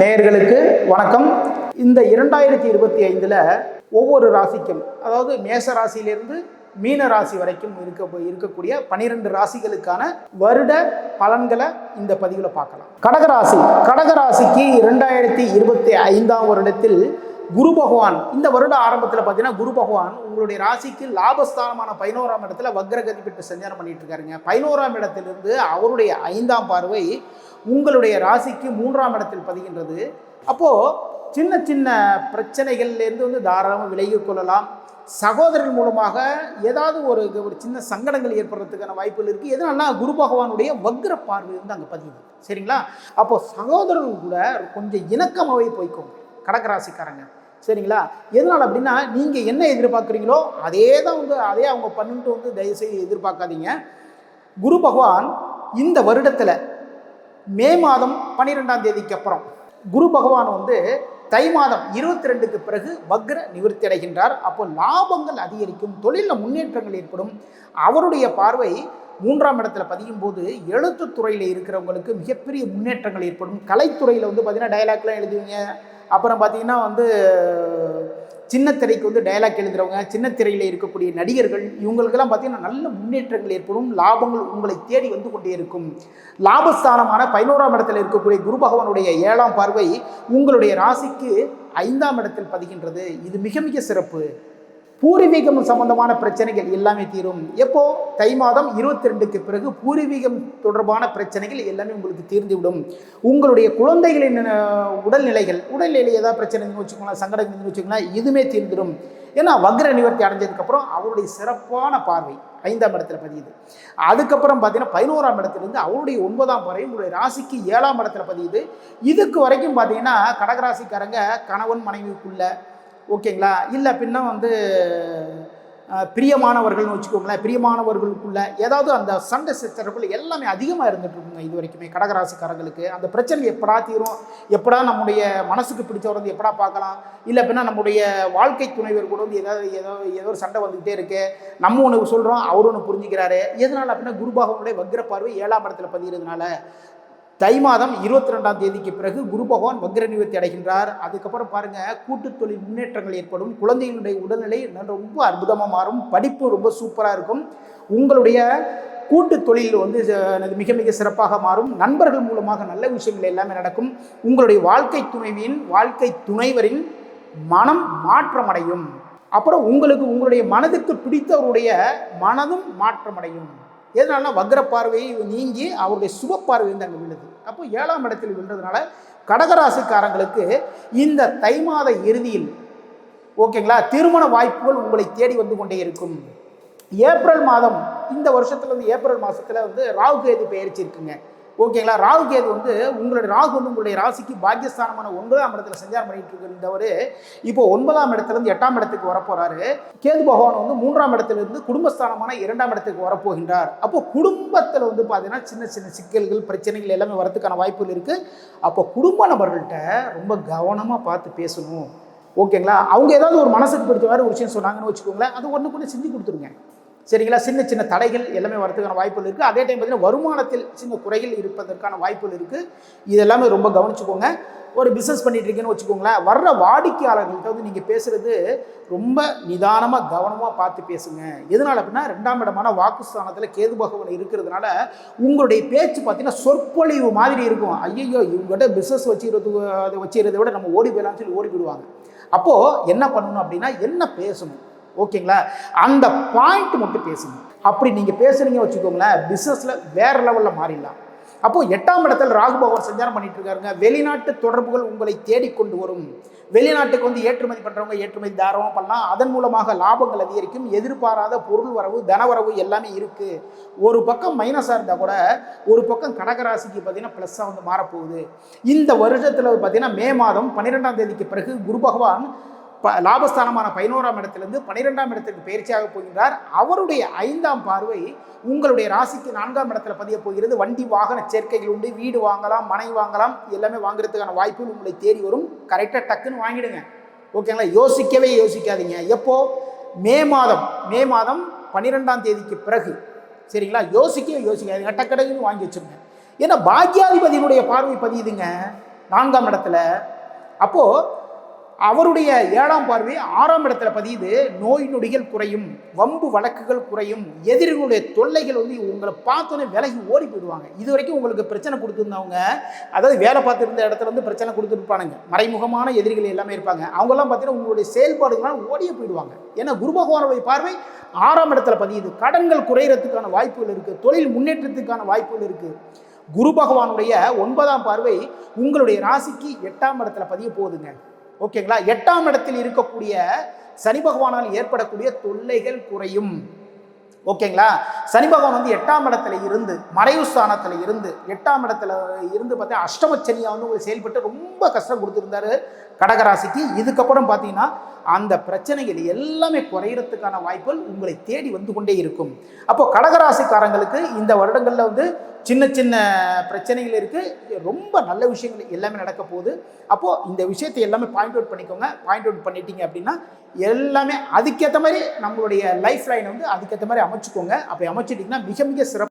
நேயர்களுக்கு வணக்கம். இந்த இரண்டாயிரத்தி இருபத்தி ஐந்தில் ஒவ்வொரு ராசிக்கும் அதாவது மேச ராசியிலிருந்து மீன ராசி வரைக்கும் இருக்க இருக்கக்கூடிய பனிரெண்டு ராசிகளுக்கான வருட பலன்களை இந்த பதிவில் பார்க்கலாம். கடகராசி. கடகராசிக்கு இரண்டாயிரத்தி இருபத்தி ஐந்தாம் வருடத்தில் குரு பகவான் இந்த வருட ஆரம்பத்தில் பார்த்தீங்கன்னா குரு பகவான் உங்களுடைய ராசிக்கு லாபஸ்தானமான பதினோராம் இடத்துல வக்ரகதி பெற்று சஞ்சாரம் பண்ணிட்டு இருக்காருங்க. பதினோராம் இடத்திலிருந்து அவருடைய ஐந்தாம் பார்வை உங்களுடைய ராசிக்கு மூன்றாம் இடத்தில் பதிகின்றது. அப்போது சின்ன சின்ன பிரச்சனைகள்லேருந்து வந்து தாராளமாக விலகி கொள்ளலாம். சகோதரர் மூலமாக ஏதாவது ஒரு ஒரு சின்ன சங்கடங்கள் ஏற்படுறதுக்கான வாய்ப்புகள் இருக்குது எதனால்னா குரு பகவானுடைய வக்ர பார்வை வந்து அங்கே பதியுது. சரிங்களா? அப்போது சகோதரர்கள் கூட கொஞ்சம் இணக்கமாகவே போய்க்கோங்க. கடகராசிக்காரங்க. சரிங்களா? எதனால் அப்படின்னா நீங்கள் என்ன எதிர்பார்க்குறீங்களோ அதே தான் வந்து அதே அவங்க பண்ணிட்டு வந்து தயவுசெய்து எதிர்பார்க்காதீங்க. குரு பகவான் இந்த வருடத்தில் மே மாதம் பன்னிரெண்டாம் தேதிக்கு அப்புறம் குரு பகவான் வந்து தை மாதம் இருபத்தி ரெண்டுக்கு பிறகு வக்ர நிவர்த்தி அடைகின்றார். அப்போ லாபங்கள் அதிகரிக்கும் தொழிலில் முன்னேற்றங்கள் ஏற்படும். அவருடைய பார்வை மூன்றாம் இடத்துல பதியும் போது எழுத்து துறையில் இருக்கிறவங்களுக்கு மிகப்பெரிய முன்னேற்றங்கள் ஏற்படும். கலைத்துறையில் வந்து பார்த்தீங்கன்னா டைலாக்லாம் எழுதுவீங்க. அப்புறம் பார்த்தீங்கன்னா வந்து சின்னத்திரைக்கு வந்து டயலாக் எழுதுறவங்க சின்னத்திரையில் இருக்கக்கூடிய நடிகர்கள் இவங்களுக்கெல்லாம் பார்த்தீங்கன்னா நல்ல முன்னேற்றங்கள் ஏற்படும். லாபங்கள் உங்களை தேடி வந்து கொண்டே இருக்கும். லாபஸ்தானமான பதினோராம் இடத்தில் இருக்கக்கூடிய குரு பகவானுடைய ஏழாம் பார்வை உங்களுடைய ராசிக்கு ஐந்தாம் இடத்தில் பதிகின்றது. இது மிக மிக சிறப்பு. பூர்வீகம் சம்பந்தமான பிரச்சனைகள் எல்லாமே தீரும். எப்போ? தை மாதம் இருபத்தி ரெண்டுக்கு பிறகு பூர்வீகம் தொடர்பான பிரச்சனைகள் எல்லாமே உங்களுக்கு தீர்ந்துவிடும். உங்களுடைய குழந்தைகளின் உடல்நிலைகள் உடல்நிலை ஏதாவது பிரச்சனை வச்சுக்கோங்களேன் சங்கடம் இருந்துன்னு வச்சுக்கோங்களேன் இதுவுமே தீர்ந்துடும் ஏன்னா வக்ர நிவர்த்தி அடைஞ்சதுக்கப்புறம் அவருடைய சிறப்பான பார்வை ஐந்தாம் இடத்துல பதியுது. அதுக்கப்புறம் பார்த்தீங்கன்னா பதினோராம் இடத்துலேருந்து அவருடைய ஒன்பதாம் வரை உங்களுடைய ராசிக்கு ஏழாம் இடத்துல பதியுது. இதுக்கு வரைக்கும் பார்த்தீங்கன்னா கடகராசிக்காரங்க கணவன் மனைவிக்குள்ள ஓகேங்களா? இல்லை பின்ன வந்து பிரியமானவர்கள்னு வச்சுக்கோங்களேன். பிரியமானவர்களுக்குள்ள ஏதாவது அந்த சண்டை சச்சரவுகள் எல்லாமே அதிகமாக இருந்துட்டு இருக்குங்க இது வரைக்குமே கடகராசிக்காரங்களுக்கு. அந்த பிரச்சனை எப்படா தீரும்? எப்படா நம்முடைய மனசுக்கு பிடிச்சவர் வந்து எப்படா பார்க்கலாம்? இல்லை பின்ன நம்முடைய வாழ்க்கை துணைவர் கூட வந்து ஏதாவது ஏதோ ஏதோ ஒரு சண்டை வந்துக்கிட்டே இருக்கு. நம்ம ஒன்று சொல்கிறோம் அவர் ஒன்று புரிஞ்சுக்கிறாரு. எதனால் அப்படின்னா குருபாகவனுடைய வக்ர பார்வை ஏழாம் இடத்துல பதிகிறதுனால தை மாதம் இருபத்தி ரெண்டாம் தேதிக்கு பிறகு குரு பகவான் வக்ர நிவர்த்தி அடைகின்றார். அதுக்கப்புறம் பாருங்கள் கூட்டுத் தொழில் முன்னேற்றங்கள் ஏற்படும் குழந்தைகளுடைய உடல்நிலை ரொம்ப அற்புதமாக மாறும் படிப்பு ரொம்ப சூப்பராக இருக்கும். உங்களுடைய கூட்டு தொழில் வந்து மிக மிக சிறப்பாக மாறும். நண்பர்கள் மூலமாக நல்ல விஷயங்கள் எல்லாமே நடக்கும். உங்களுடைய வாழ்க்கை துணைவியின் வாழ்க்கை துணைவரின் மனம் மாற்றமடையும். அப்புறம் உங்களுக்கு உங்களுடைய மனதுக்கு பிடித்தவருடைய மனதும் மாற்றமடையும். எதனால வக்ர பார்வையை நீங்கி அவருடைய சுப பார்வை வந்து அங்கே விழுது. அப்போ ஏழாம் இடத்தில் விழுறதுனால கடகராசிக்காரங்களுக்கு இந்த தை மாத இறுதியில் ஓகேங்களா திருமண வாய்ப்புகள் உங்களை தேடி வந்து கொண்டே இருக்கும். ஏப்ரல் மாதம் இந்த வருஷத்துல வந்து ஏப்ரல் மாதத்தில் வந்து ராகு கேது பெயர்ச்சி இருக்குங்க ஓகேங்களா? ராகு கேது வந்து உங்களுடைய ராகு வந்து உங்களுடைய ராசிக்கு பாக்கியஸ்தானமான ஒன்பதாம் இடத்துல சஞ்சாரம் பண்ணிட்டு இருக்கின்றவர் இப்போ ஒன்பதாம் இடத்துல இருந்து எட்டாம் இடத்துக்கு வரப்போறாரு. கேது பகவான் வந்து மூன்றாம் இடத்துல இருந்து குடும்பஸ்தானமான இரண்டாம் இடத்துக்கு வரப்போகின்றார். அப்போ குடும்பத்தில் வந்து பார்த்தீங்கன்னா சின்ன சின்ன சிக்கல்கள் பிரச்சனைகள் எல்லாமே வரதுக்கான வாய்ப்புகள் இருக்குது அப்போ குடும்ப நபர்கள்ட்ட ரொம்ப கவனமாக பார்த்து பேசணும். ஓகேங்களா? அவங்க ஏதாவது ஒரு மனசுக்கு பிடிச்ச மாதிரி ஒரு விஷயம் சொன்னாங்கன்னு வச்சுக்கோங்களேன். அது ஒன்று கூட செஞ்சு கொடுத்துருங்க. சரிங்களா? சின்ன சின்ன தடைகள் எல்லாமே வரதுக்கான வாய்ப்புகள் இருக்குது அதே டைம் பார்த்தீங்கன்னா வருமானத்தில் சின்ன குறைகள் இருப்பதற்கான வாய்ப்புகள் இருக்குது இது எல்லாமே ரொம்ப கவனிச்சுக்கோங்க. ஒரு பிஸ்னஸ் பண்ணிகிட்டு இருக்கீங்கன்னு வச்சுக்கோங்களேன் வர்ற வாடிக்கையாளர்கள்ட்ட வந்து நீங்கள் பேசுகிறது ரொம்ப நிதானமாக கவனமாக பார்த்து பேசுங்க. எதனால் அப்படின்னா ரெண்டாம் இடமான வாக்குஸ்தானத்தில் கேது பகவான் இருக்கிறதுனால உங்களுடைய பேச்சு பார்த்தீங்கன்னா சொற்பொழிவு மாதிரி இருக்கும். ஐயோ இவங்ககிட்ட பிஸ்னஸ் வச்சுக்கிறது அதை வச்சுக்கிறத விட நம்ம ஓடி போயிடலாம்னு சொல்லி ஓடி போயிடுவாங்க. அப்போது என்ன பண்ணணும் அப்படின்னா என்ன பேசணும்? ஓகேங்களா? அந்த பாயிண்ட் மட்டும் பேசுங்க. அப்படி நீங்கள் பேசுனீங்க வச்சுக்கோங்களேன் பிஸ்னஸில் வேறு லெவலில் மாறிடலாம். அப்போது எட்டாம் இடத்தில் ராகு பகவான் சஞ்சாரம் பண்ணிட்டு இருக்காருங்க. வெளிநாட்டு தொடர்புகள் உங்களை தேடிக்கொண்டு வரும். வெளிநாட்டுக்கு வந்து ஏற்றுமதி பண்ணுறவங்க ஏற்றுமதி தாராளமாக பண்ணலாம். அதன் மூலமாக லாபங்கள் அதிகரிக்கும். எதிர்பாராத பொருள் வரவு தனவரவு எல்லாமே இருக்குது ஒரு பக்கம் மைனஸாக இருந்தால் கூட ஒரு பக்கம் கடகராசிக்கு பார்த்தீங்கன்னா ப்ளஸ்ஸாக வந்து மாறப்போகுது. இந்த வருஷத்தில் பார்த்தீங்கன்னா மே மாதம் பன்னிரெண்டாம் தேதிக்கு பிறகு குரு பகவான் ப லாபஸ்தானமான பதினோராம் இடத்திலிருந்து பன்னிரெண்டாம் இடத்திற்கு பயிற்சியாக போகின்றார். அவருடைய ஐந்தாம் பார்வை உங்களுடைய ராசிக்கு நான்காம் இடத்துல பதிய போகிறது. வண்டி வாகன சேர்க்கைகள் உண்டு. வீடு வாங்கலாம் மனை வாங்கலாம். எல்லாமே வாங்குறதுக்கான வாய்ப்புகள் உங்களை தேடி வரும். கரெக்டாக டக்குன்னு வாங்கிடுங்க. ஓகேங்களா யோசிக்கவே யோசிக்காதீங்க. எப்போ? மே மாதம். மே மாதம் பன்னிரெண்டாம் தேதிக்கு பிறகு. சரிங்களா? யோசிக்கவே யோசிக்காதீங்க. டக்கடகுன்னு வாங்கி வச்சுருங்க. ஏன்னா பாக்யாதிபதியினுடைய பார்வை பதியுதுங்க. நான்காம் இடத்துல. அப்போது அவருடைய ஏழாம் பார்வை ஆறாம் இடத்துல பதியுது. நோய் நொடிகள் குறையும் வம்பு வழக்குகள் குறையும் எதிரிகளுடைய தொல்லைகள் வந்து உங்களை பார்த்தோன்னே விலகி ஓடி போயிடுவாங்க. இது வரைக்கும் உங்களுக்கு பிரச்சனை கொடுத்துருந்தவங்க அதாவது வேலை பார்த்துருந்த இடத்துல வந்து பிரச்சனை கொடுத்துருப்பானுங்க. மறைமுகமான எதிரிகள் எல்லாமே இருப்பாங்க. அவங்கெல்லாம் பார்த்தீங்கன்னா உங்களுடைய செயல்பாடுகள்லாம் ஓடியே போயிடுவாங்க. ஏன்னா குரு பகவானுடைய பார்வை ஆறாம் இடத்துல பதியுது. கடன்கள் குறையிறதுக்கான வாய்ப்புகள் இருக்குது தொழில் முன்னேற்றத்துக்கான வாய்ப்புகள் இருக்குது குரு பகவானுடைய ஒன்பதாம் பார்வை உங்களுடைய ராசிக்கு எட்டாம் இடத்துல பதிய போகுதுங்க. ஓகேங்களா? எட்டாம் இடத்தில் இருக்கக்கூடிய சனி பகவானால் ஏற்படக்கூடிய தொல்லைகள் குறையும். ஓகேங்களா? சனி பகவான் வந்து எட்டாம் இடத்துல இருந்து மறைவு ஸ்தானத்தில் இருந்து எட்டாம் இடத்துல இருந்து பார்த்தீங்கன்னா அஷ்டமச்சனியா வந்து உங்களுக்கு செயல்பட்டு ரொம்ப கஷ்டம் கொடுத்துருந்தாரு கடகராசிக்கு. இதுக்கப்புறம் பார்த்தீங்கன்னா அந்த பிரச்சனைகள் எல்லாமே குறையிறதுக்கான வாய்ப்புகள் உங்களை தேடி வந்து கொண்டே இருக்கும். அப்போ கடகராசிக்காரங்களுக்கு இந்த வருடங்களில் வந்து சின்ன சின்ன பிரச்சனைகள் இருக்குது ரொம்ப நல்ல விஷயங்கள் எல்லாமே நடக்க போகுது. அப்போது இந்த விஷயத்தை எல்லாமே பாயிண்ட் அவுட் பண்ணிக்கோங்க. பாயிண்ட் அவுட் பண்ணிட்டீங்க அப்படின்னா எல்லாமே அதுக்கேற்ற மாதிரி நம்மளுடைய லைஃப் லைனை வந்து அதுக்கேற்ற மாதிரி அமைச்சுக்கோங்க. அப்படி அமைச்சிட்டிங்கன்னா மிக மிக சிறப்பு.